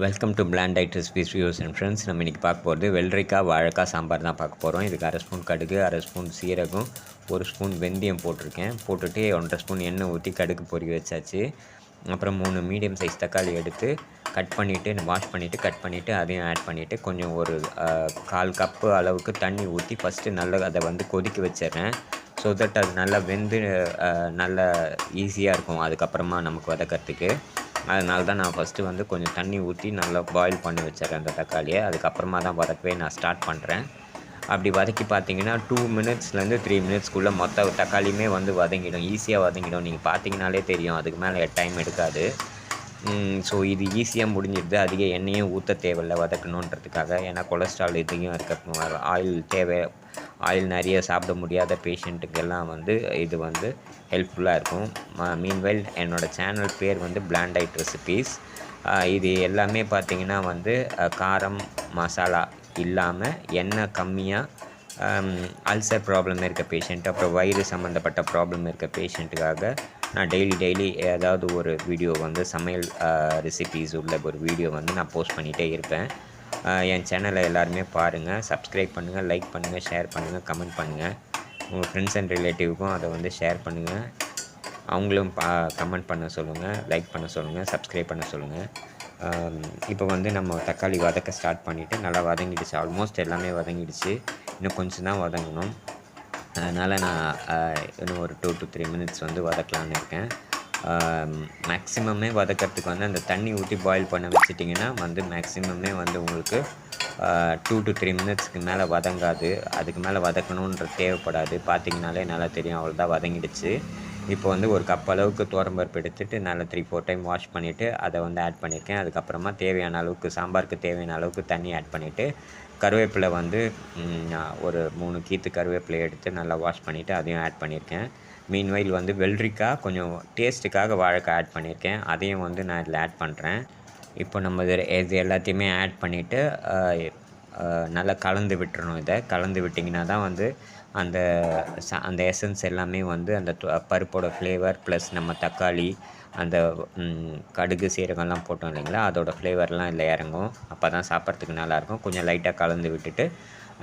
Welcome to plant aid recipes views and friends நம்ம இன்றைக்கி பார்க்க போகிறது வெள்ளரிக்காய் வாழைக்காய் சாம்பார் தான் பார்க்க போகிறோம் இதுக்கு அரை ஸ்பூன் கடுகு அரை ஸ்பூன் சீரகம் ஒரு ஸ்பூன் வெந்தயம் போட்டிருக்கேன். போட்டுட்டு ஒன்றரை ஸ்பூன் எண்ணெய் ஊற்றி கடுகு பொறி வச்சாச்சு. அப்புறம் மூணு மீடியம் சைஸ் தக்காளி எடுத்து கட் பண்ணிவிட்டு வாஷ் பண்ணிவிட்டு கட் பண்ணிவிட்டு அதையும் ஆட் பண்ணிவிட்டு கொஞ்சம் ஒரு uh, கால் கப்பு அளவுக்கு தண்ணி ஊற்றி ஃபஸ்ட்டு நல்லா அதை வந்து கொதிக்க வச்சிடுறேன். ஸோ தட் அது நல்லா வெந்து uh, நல்லா ஈஸியாக இருக்கும். அதுக்கப்புறமா நமக்கு வதக்கிறதுக்கு. அதனால தான் நான் ஃபஸ்ட்டு வந்து கொஞ்சம் தண்ணி ஊற்றி நல்லா பாயில் பண்ணி வச்சிடுறேன் அந்த தக்காளியை. அதுக்கப்புறமா தான் வதக்கவே நான் ஸ்டார்ட் பண்ணுறேன் அப்படி வதக்கி பார்த்தீங்கன்னா டூ மினிட்ஸ்லேருந்து த்ரீ மினிட்ஸ்க்குள்ளே மொத்த தக்காளியுமே வந்து வதங்கிடும். ஈஸியாக வதங்கிடும். நீங்கள் பார்த்தீங்கனாலே தெரியும். அதுக்கு மேலே டைம் எடுக்காது. ஸோ இது ஈஸியாக முடிஞ்சிடுது. அதிக எண்ணெயும் ஊற்ற தேவையில்லை வதக்கணுன்றதுக்காக. ஏன்னா கொலஸ்ட்ரால் இதையும் இருக்க ஆயில் தேவை. ஆயில் நிறைய சாப்பிட முடியாத பேஷண்ட்டுக்கெல்லாம் வந்து இது வந்து ஹெல்ப்ஃபுல்லாக இருக்கும். மீன்வெல் என்னோடய சேனல் பேர் வந்து பிளாண்ட் ரெசிபீஸ் இது எல்லாமே பார்த்தீங்கன்னா வந்து காரம் மசாலா இல்லாமல் எண்ணெய் கம்மியாக அல்சர் ப்ராப்ளம் இருக்க பேஷண்ட் அப்புறம் வயிறு சம்மந்தப்பட்ட ப்ராப்ளம் இருக்க பேஷண்ட்டுக்காக நான் டெய்லி டெய்லி ஏதாவது ஒரு வீடியோ வந்து சமையல் ரெசிபீஸ் உள்ள ஒரு வீடியோ வந்து நான் போஸ்ட் பண்ணிகிட்டே இருப்பேன். என் சேனலை எல்லாருமே பாருங்கள் சப்ஸ்கிரைப் பண்ணுங்கள் லைக் பண்ணுங்கள் ஷேர் பண்ணுங்கள் கமெண்ட் பண்ணுங்கள் உங்கள் ஃப்ரெண்ட்ஸ் அண்ட் ரிலேட்டிவ்க்கும் அதை வந்து ஷேர் பண்ணுங்கள் அவங்களும் பா கமெண்ட் பண்ண சொல்லுங்கள் லைக் பண்ண சொல்லுங்கள் சப்ஸ்கிரைப் பண்ண சொல்லுங்கள் இப்போ வந்து நம்ம தக்காளி வதக்க ஸ்டார்ட் பண்ணிவிட்டு நல்லா வதங்கிடுச்சு. ஆல்மோஸ்ட் எல்லாமே வதங்கிடுச்சு. இன்னும் கொஞ்சம் தான் வதங்கணும். அதனால் நான் இன்னும் ஒரு டூ டு த்ரீ மினிட்ஸ் வந்து வதக்கலான்னு இருக்கேன். மேக்ஸிமமே வதக்கிறதுக்கு வந்து அந்த தண்ணி ஊற்றி பாயில் பண்ண வச்சிட்டிங்கன்னா வந்து மேக்ஸிமமே வந்து உங்களுக்கு டூ டு த்ரீ மினிட்ஸ்க்கு மேலே வதங்காது. அதுக்கு மேலே வதக்கணுன்றது தேவைப்படாது. பார்த்தீங்கனாலே நல்லா தெரியும் அவ்வளோதான் வதங்கிடுச்சு. இப்போ வந்து ஒரு கப் அளவுக்கு துவரம்பருப்பு எடுத்துட்டு நல்லா த்ரீ ஃபோர் டைம் வாஷ் பண்ணிவிட்டு அதை வந்து ஆட் பண்ணியிருக்கேன் அதுக்கப்புறமா தேவையான அளவுக்கு சாம்பாருக்கு தேவையான அளவுக்கு தண்ணி ஆட் பண்ணிவிட்டு கருவேப்பிலை வந்து ஒரு மூணு கீத்து கருவேப்பிலை எடுத்து நல்லா வாஷ் பண்ணிவிட்டு அதையும் ஆட் பண்ணியிருக்கேன் மீன்வெயில் வந்து வெள்ளரிக்காய் கொஞ்சம் டேஸ்ட்டுக்காக வாழைக்காய் ஆட் பண்ணியிருக்கேன். அதையும் வந்து நான் இதில் ஆட் பண்ணுறேன் இப்போ நம்ம இது இது எல்லாத்தையுமே ஆட் பண்ணிவிட்டு நல்லா கலந்து விட்டுறணும் இதை. கலந்து விட்டிங்கன்னா தான் வந்து அந்த ச- அந்த எசன்ஸ் எல்லாமே வந்து அந்த பருப்போட ஃப்ளேவர் ப்ளஸ் நம்ம தக்காளி அந்த கடுகு சீரகம்லாம் போட்டோம் இல்லைங்களா? அதோடய ஃப்ளேவர்லாம் இதில் இறங்கும். அப்போ தான் சாப்பிட்றதுக்கு நல்லாயிருக்கும். கொஞ்சம் லைட்டாக கலந்து விட்டுட்டு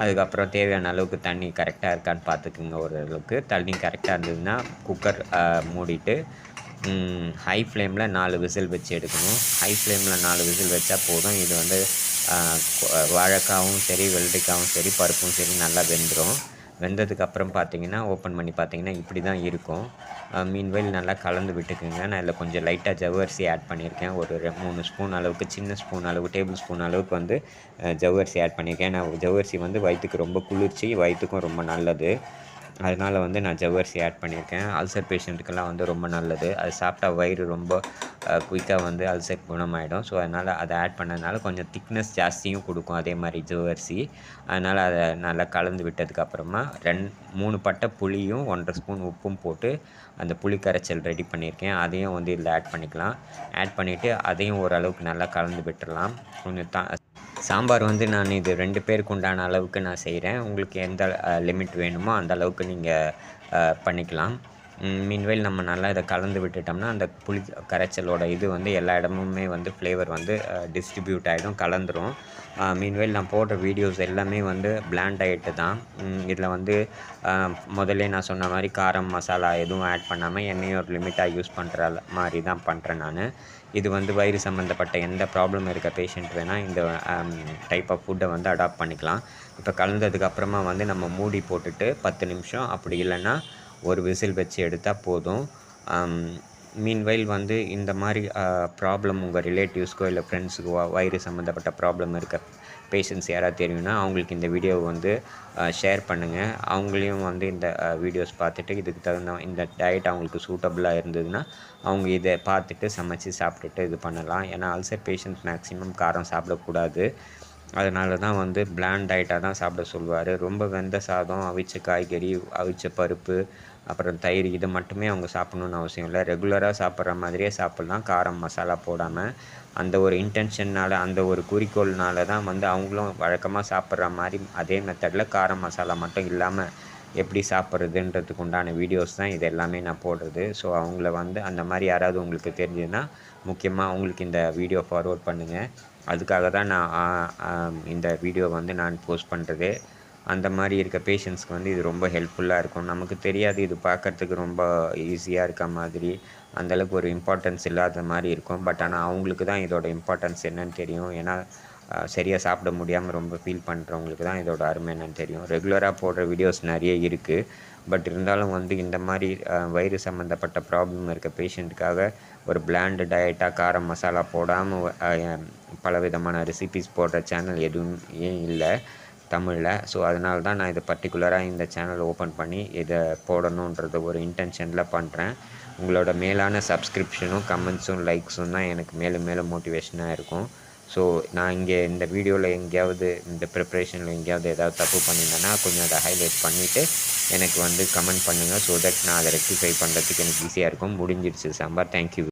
அதுக்கப்புறம் தேவையான அளவுக்கு தண்ணி கரெக்டாக இருக்கான்னு பார்த்துக்குங்க ஒரு அளவுக்கு தண்ணி கரெக்டாக இருந்ததுன்னா குக்கர் மூடிட்டு ஹை ஃப்ளேமில் நாலு விசில் வச்சு எடுக்கணும். ஹை ஃப்ளேமில் நாலு விசில் வச்சா போதும். இது வந்து வாழைக்காவும் சரி வெள்ளரிக்காவும் சரி பருப்பும் சரி நல்லா வெந்துடும் வெந்ததுக்கு அப்புறம் பார்த்தீங்கன்னா ஓப்பன் பண்ணி பார்த்தீங்கன்னா இப்படி தான் இருக்கும் மீன்வெயில் நல்லா கலந்து விட்டுக்குங்க. நான் இதில் கொஞ்சம் லைட்டாக ஜவ்வரிசி ஆட் பண்ணியிருக்கேன். ஒரு மூணு ஸ்பூன் அளவுக்கு சின்ன ஸ்பூன் அளவு டேபிள் ஸ்பூன் அளவுக்கு வந்து ஜவ்வரிசி ஆட் பண்ணியிருக்கேன். நான் ஜவ்வரிசி வந்து வயிற்றுக்கு ரொம்ப குளிர்ச்சி வயிற்றுக்கும் ரொம்ப நல்லது. அதனால் வந்து நான் ஜவ்வரிசி ஆட் பண்ணியிருக்கேன். அல்சர் பேஷண்ட்டுக்கெல்லாம் வந்து ரொம்ப நல்லது. அது சாப்பிட்டா வயிறு ரொம்ப குயிக்காக வந்து அல்சர் குணமாயிடும். ஸோ அதனால் அதை ஆட் பண்ணதுனால கொஞ்சம் திக்னஸ் ஜாஸ்தியும் கொடுக்கும் அதே மாதிரி ஜவ்வரிசி. அதனால் அதை நல்லா கலந்து விட்டதுக்கப்புறமா ரெண் மூணு பட்டை புளியும் ஒன்றரை ஸ்பூன் உப்பும் போட்டு அந்த புளி கரைச்சல் ரெடி பண்ணியிருக்கேன். அதையும் வந்து இதில் ஆட் பண்ணிக்கலாம். ஆட் பண்ணிவிட்டு அதையும் ஓரளவுக்கு நல்லா கலந்து விட்டுடலாம். கொஞ்சம் தா சாம்பார் வந்து நான் இது ரெண்டு பேருக்கு உண்டான அளவுக்கு நான் செய்கிறேன் உங்களுக்கு எந்த லிமிட் வேணுமோ அந்த அளவுக்கு நீங்கள் பண்ணிக்கலாம். மீன்வேல் நம்ம நல்லா இதை கலந்து விட்டுட்டோம்னா அந்த புளி கரைச்சலோட இது வந்து எல்லா இடமுமே வந்து ஃப்ளேவர் வந்து டிஸ்ட்ரிபியூட் ஆகிடும் கலந்துரும். மீன்வேல் நான் போடுற வீடியோஸ் எல்லாமே வந்து பிளாண்ட் ஆகிட்டு தான். இதில் வந்து முதல்ல நான் சொன்ன மாதிரி காரம் மசாலா எதுவும் ஆட் பண்ணாமல் எண்ணெயும் ஒரு லிமிட்டாக யூஸ் பண்ணுற மாதிரி தான் பண்ணுறேன் நான். இது வந்து வயிறு சம்மந்தப்பட்ட எந்த ப்ராப்ளம் இருக்க பேஷண்ட் வேணால் இந்த டைப் ஆஃப் ஃபுட்டை வந்து அடாப்ட் பண்ணிக்கலாம். இப்போ கலந்ததுக்கப்புறமா வந்து நம்ம மூடி போட்டுட்டு பத்து நிமிஷம் அப்படி இல்லைன்னா ஒரு விசில் வச்சு எடுத்தால் போதும். மீன்வைல் வந்து இந்த மாதிரி ப்ராப்ளம் உங்கள் ரிலேட்டிவ்ஸ்க்கோ இல்லை ஃப்ரெண்ட்ஸுக்கோ வயிறு சம்மந்தப்பட்ட ப்ராப்ளம் இருக்க பேஷண்ட்ஸ் யாராவது தெரியும்னா அவங்களுக்கு இந்த வீடியோவை வந்து ஷேர் பண்ணுங்கள் அவங்களையும் வந்து இந்த வீடியோஸ் பார்த்துட்டு இதுக்கு தகுந்த இந்த டயட் அவங்களுக்கு சூட்டபுளாக இருந்ததுன்னா அவங்க இதை பார்த்துட்டு சமைச்சு சாப்பிட்டுட்டு இது பண்ணலாம். ஏன்னா அல்சர் பேஷண்ட்ஸ் மேக்ஸிமம் காரம் சாப்பிடக்கூடாது. அதனால தான் வந்து பிளாண்ட் டயட்டாக தான் சாப்பிட சொல்லுவார். ரொம்ப வெந்த சாதம் அவிச்ச காய்கறி அவிச்ச பருப்பு அப்புறம் தயிர் இது மட்டுமே அவங்க சாப்பிட்ணுன்னு அவசியம் இல்லை. ரெகுலராக சாப்பிட்ற மாதிரியே சாப்பிட்லாம். காரம் மசாலா போடாமல் அந்த ஒரு இன்டென்ஷன்னால் அந்த ஒரு குறிக்கோள்னால தான் வந்து அவங்களும் வழக்கமாக சாப்பிட்ற மாதிரி அதே மெத்தடில் காரம் மசாலா மட்டும் இல்லாமல் எப்படி சாப்பிட்றதுன்றதுக்கு உண்டான வீடியோஸ் தான் இது எல்லாமே நான் போடுறது. ஸோ அவங்கள வந்து அந்த மாதிரி யாராவது உங்களுக்கு தெரிஞ்சதுன்னா முக்கியமாக அவங்களுக்கு இந்த வீடியோ ஃபார்வர்ட் பண்ணுங்கள் அதுக்காக தான் நான் இந்த வீடியோ வந்து நான் போஸ்ட் பண்ணுறது அந்த மாதிரி இருக்க பேஷண்ட்ஸ்க்கு வந்து இது ரொம்ப ஹெல்ப்ஃபுல்லாக இருக்கும். நமக்கு தெரியாது இது பார்க்கறதுக்கு ரொம்ப ஈஸியாக இருக்க மாதிரி. அந்தளவுக்கு ஒரு இம்பார்ட்டன்ஸ் இல்லாத மாதிரி இருக்கும். பட் ஆனால் அவங்களுக்கு தான் இதோட இம்பார்ட்டன்ஸ் என்னன்னு தெரியும். ஏன்னா சரியாக சாப்பிட முடியாமல் ரொம்ப ஃபீல் பண்ணுறவங்களுக்கு தான் இதோட அருமை என்னன்னு தெரியும். ரெகுலராக போடுற வீடியோஸ் நிறைய இருக்குது பட் இருந்தாலும் வந்து இந்த மாதிரி வயிறு சம்மந்தப்பட்ட ப்ராப்ளம் இருக்க பேஷண்ட்டுக்காக ஒரு பிளாண்டு டயட்டாக காரம் மசாலா போடாமல் பல விதமான ரெசிபிஸ் போடுற சேனல் எதுவும் ஏன் இல்லை தமிழில். ஸோ அதனால தான் நான் இதை பர்டிகுலராக இந்த சேனல் ஓப்பன் பண்ணி இதை போடணுன்றது ஒரு இன்டென்ஷனில் பண்ணுறேன் உங்களோட மேலான சப்ஸ்கிரிப்ஷனும் கமெண்ட்ஸும் லைக்ஸும் தான் எனக்கு மேலும் மேலும் மோட்டிவேஷனாக இருக்கும். ஸோ நான் இங்கே இந்த வீடியோவில் எங்கேயாவது இந்த ப்ரிப்ரேஷனில் எங்கேயாவது ஏதாவது தப்பு பண்ணியிருந்தேன்னா கொஞ்சம் அதை ஹைலைட் பண்ணிவிட்டு எனக்கு வந்து கமெண்ட் பண்ணுங்கள் ஸோ தட் நான் அதை ரெக்டிஃபை பண்ணுறதுக்கு எனக்கு ஈஸியாக இருக்கும். முடிஞ்சிடுச்சு. சாம்பார் தேங்க்யூ